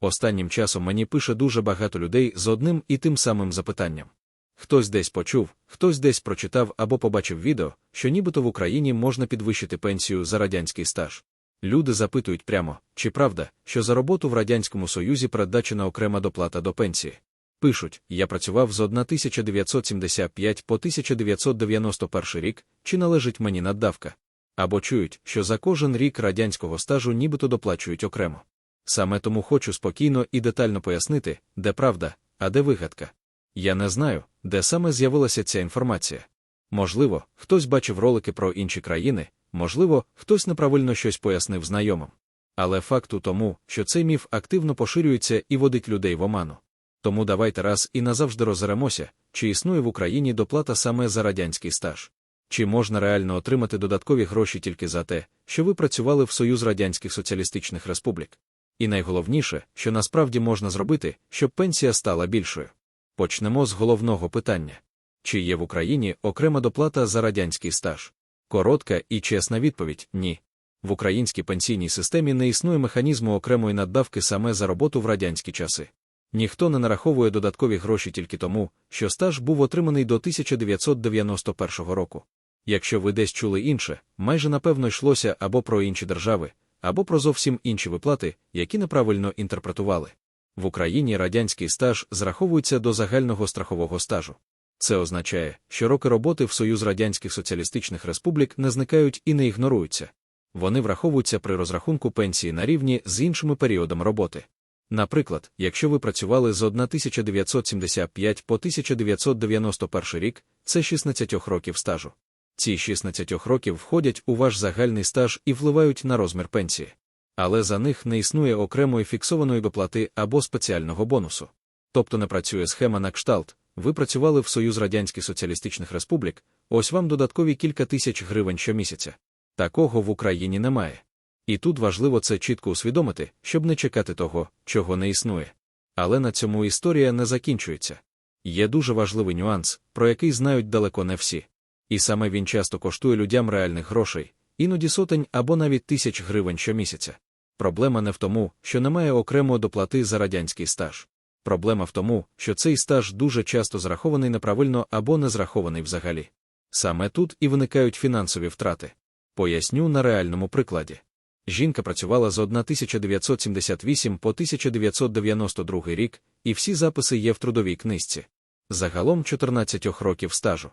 Останнім часом мені пише дуже багато людей з одним і тим самим запитанням. Хтось десь почув, хтось десь прочитав або побачив відео, що нібито в Україні можна підвищити пенсію за радянський стаж. Люди запитують прямо, чи правда, що за роботу в Радянському Союзі передбачена окрема доплата до пенсії. Пишуть, я працював з 1975 по 1991 рік, чи належить мені наддавка. Або чують, що за кожен рік радянського стажу нібито доплачують окремо. Саме тому хочу спокійно і детально пояснити, де правда, а де вигадка. Я не знаю, де саме з'явилася ця інформація. Можливо, хтось бачив ролики про інші країни, можливо, хтось неправильно щось пояснив знайомим. Але факт у тому, що цей міф активно поширюється і водить людей в оману. Тому давайте раз і назавжди розеремося, чи існує в Україні доплата саме за радянський стаж. Чи можна реально отримати додаткові гроші тільки за те, що ви працювали в Союз Радянських Соціалістичних Республік? І найголовніше, що насправді можна зробити, щоб пенсія стала більшою. Почнемо з головного питання: чи є в Україні окрема доплата за радянський стаж? Коротка і чесна відповідь ні. В українській пенсійній системі не існує механізму окремої наддавки саме за роботу в радянські часи. Ніхто не нараховує додаткові гроші тільки тому, що стаж був отриманий до 1991 року. Якщо ви десь чули інше, майже напевно йшлося або про інші держави, або про зовсім інші виплати, які неправильно інтерпретували. В Україні радянський стаж зраховується до загального страхового стажу. Це означає, що роки роботи в Союз Радянських Соціалістичних Республік не зникають і не ігноруються. Вони враховуються при розрахунку пенсії на рівні з іншими періодами роботи. Наприклад, якщо ви працювали з 1975 по 1991 рік, це 16 років стажу. Ці 16 років входять у ваш загальний стаж і впливають на розмір пенсії. Але за них не існує окремої фіксованої доплати або спеціального бонусу. Тобто не працює схема на кшталт, ви працювали в Союз Радянських Соціалістичних Республік, ось вам додаткові кілька тисяч гривень щомісяця. Такого в Україні немає. І тут важливо це чітко усвідомити, щоб не чекати того, чого не існує. Але на цьому історія не закінчується. Є дуже важливий нюанс, про який знають далеко не всі. І саме він часто коштує людям реальних грошей, іноді сотень або навіть тисяч гривень щомісяця. Проблема не в тому, що немає окремої доплати за радянський стаж. Проблема в тому, що цей стаж дуже часто зрахований неправильно або не зрахований взагалі. Саме тут і виникають фінансові втрати. Поясню на реальному прикладі. Жінка працювала з 1978 по 1992 рік, і всі записи є в трудовій книжці. Загалом 14 років стажу.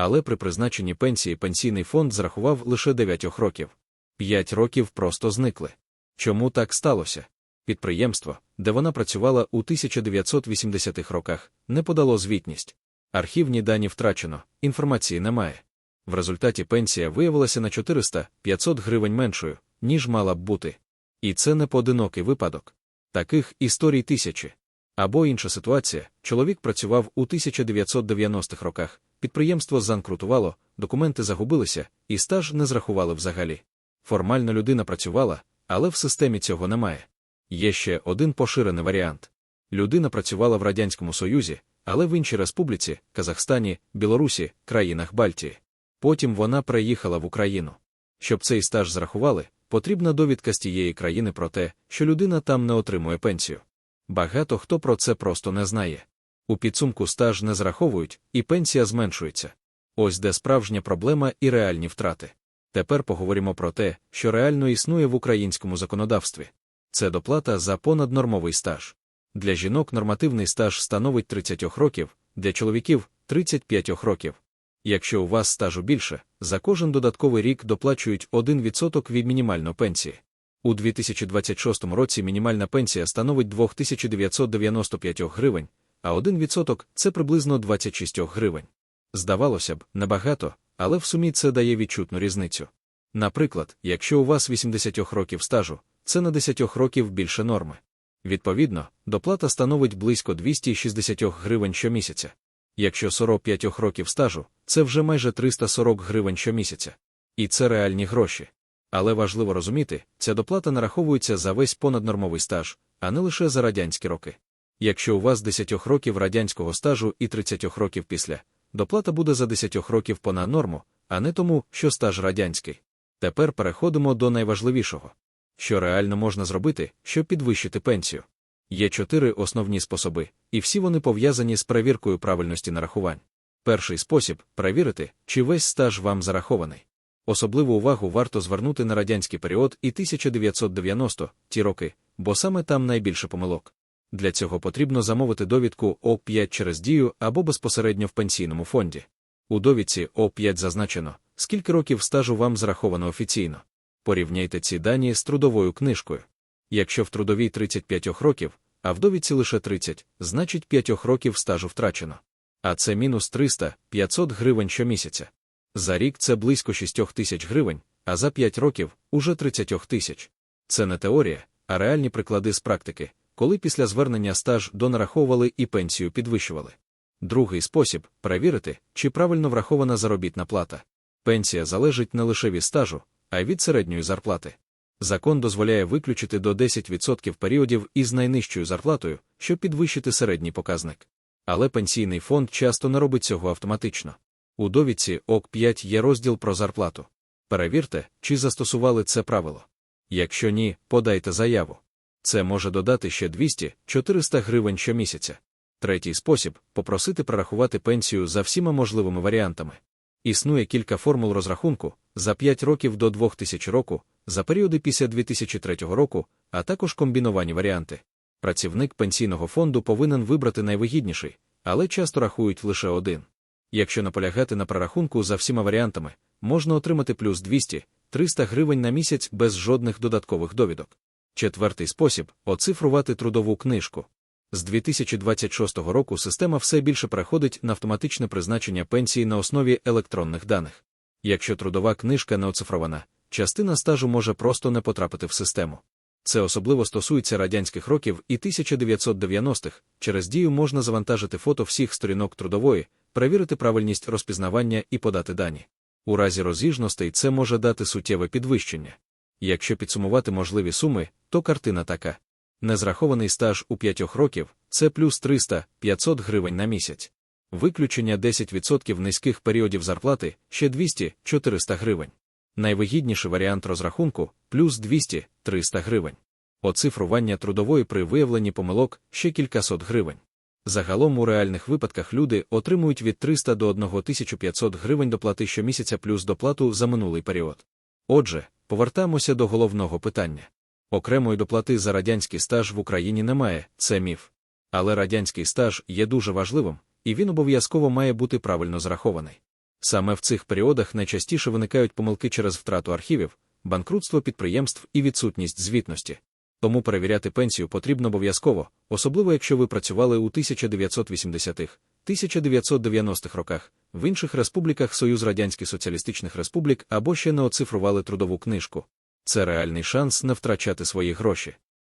Але при призначенні пенсії пенсійний фонд зрахував лише 9 років. 5 років просто зникли. Чому так сталося? Підприємство, де вона працювала у 1980-х роках, не подало звітність. Архівні дані втрачено, інформації немає. В результаті пенсія виявилася на 400-500 гривень меншою, ніж мала б бути. І це не поодинокий випадок. Таких історій тисячі. Або інша ситуація: чоловік працював у 1990-х роках, підприємство занкрутувало, документи загубилися, і стаж не зрахували взагалі. Формально людина працювала, але в системі цього немає. Є ще один поширений варіант. Людина працювала в Радянському Союзі, але в іншій республіці, Казахстані, Білорусі, країнах Бальтії. Потім вона приїхала в Україну. Щоб цей стаж зрахували, потрібна довідка з тієї країни про те, що людина там не отримує пенсію. Багато хто про це просто не знає. У підсумку стаж не зраховують, і пенсія зменшується. Ось де справжня проблема і реальні втрати. Тепер поговоримо про те, що реально існує в українському законодавстві. Це доплата за понаднормовий стаж. Для жінок нормативний стаж становить 30 років, для чоловіків 35 років. Якщо у вас стажу більше, за кожен додатковий рік доплачують 1% від мінімальної пенсії. У 2026 році мінімальна пенсія становить 2995 гривень, а 1% це приблизно 26 гривень. Здавалося б, небагато, але в сумі це дає відчутну різницю. Наприклад, якщо у вас 80 років стажу, це на 10 років більше норми. Відповідно, доплата становить близько 260 гривень щомісяця. Якщо 45 років стажу, це вже майже 340 гривень щомісяця. І це реальні гроші. Але важливо розуміти, ця доплата нараховується за весь понаднормовий стаж, а не лише за радянські роки. Якщо у вас 10 років радянського стажу і 30 років після, доплата буде за 10 років понад норму, а не тому, що стаж радянський. Тепер переходимо до найважливішого. Що реально можна зробити, щоб підвищити пенсію? Є чотири основні способи, і всі вони пов'язані з перевіркою правильності нарахувань. Перший спосіб перевірити, чи весь стаж вам зарахований. Особливу увагу варто звернути на радянський період і 1990 ті роки, бо саме там найбільше помилок. Для цього потрібно замовити довідку О5 через дію або безпосередньо в пенсійному фонді. У довідці О5 зазначено, скільки років стажу вам зараховано офіційно. Порівняйте ці дані з трудовою книжкою. Якщо в трудовій 35 років, а в довідці лише 30, значить 5 років стажу втрачено. А це мінус 300-500 гривень щомісяця. За рік це близько 6 тисяч гривень, а за 5 років уже 30 тисяч. Це не теорія, а реальні приклади з практики, коли після звернення стаж донараховували і пенсію підвищували. Другий спосіб перевірити, чи правильно врахована заробітна плата. Пенсія залежить не лише від стажу, а й від середньої зарплати. Закон дозволяє виключити до 10% періодів із найнижчою зарплатою, щоб підвищити середній показник. Але пенсійний фонд часто не робить цього автоматично. У довідці ОК 5 є розділ про зарплату. Перевірте, чи застосували це правило. Якщо ні, подайте заяву. Це може додати ще 200-400 гривень щомісяця. Третій спосіб попросити прорахувати пенсію за всіма можливими варіантами. Існує кілька формул розрахунку за 5 років до 2000 року, за періоди після 2003 року, а також комбіновані варіанти. Працівник пенсійного фонду повинен вибрати найвигідніший, але часто рахують лише один. Якщо наполягати на прорахунку за всіма варіантами, можна отримати плюс 200-300 гривень на місяць без жодних додаткових довідок. Четвертий спосіб оцифрувати трудову книжку. З 2026 року система все більше переходить на автоматичне призначення пенсії на основі електронних даних. Якщо трудова книжка не оцифрована, частина стажу може просто не потрапити в систему. Це особливо стосується радянських років і 1990-х. Через дію можна завантажити фото всіх сторінок трудової, перевірити правильність розпізнавання і подати дані. У разі розіжностей це може дати суттєве підвищення. Якщо підсумувати можливі суми, то картина така. Незрахований стаж у 5 років це плюс 300-500 гривень на місяць. Виключення 10% низьких періодів зарплати ще 200-400 гривень. Найвигідніший варіант розрахунку плюс 200-300 гривень. Оцифрування трудової при виявленні помилок ще кількасот гривень. Загалом у реальних випадках люди отримують від 300 до 1500 гривень доплати щомісяця плюс доплату за минулий період. Отже, повертаємося до головного питання. Окремої доплати за радянський стаж в Україні немає, це міф. Але радянський стаж є дуже важливим, і він обов'язково має бути правильно зрахований. Саме в цих періодах найчастіше виникають помилки через втрату архівів, банкрутство підприємств і відсутність звітності. Тому перевіряти пенсію потрібно обов'язково, особливо якщо ви працювали у 1980-х, 1990-х роках, в інших республіках Союз Радянських Соціалістичних Республік або ще не оцифрували трудову книжку. Це реальний шанс не втрачати свої гроші.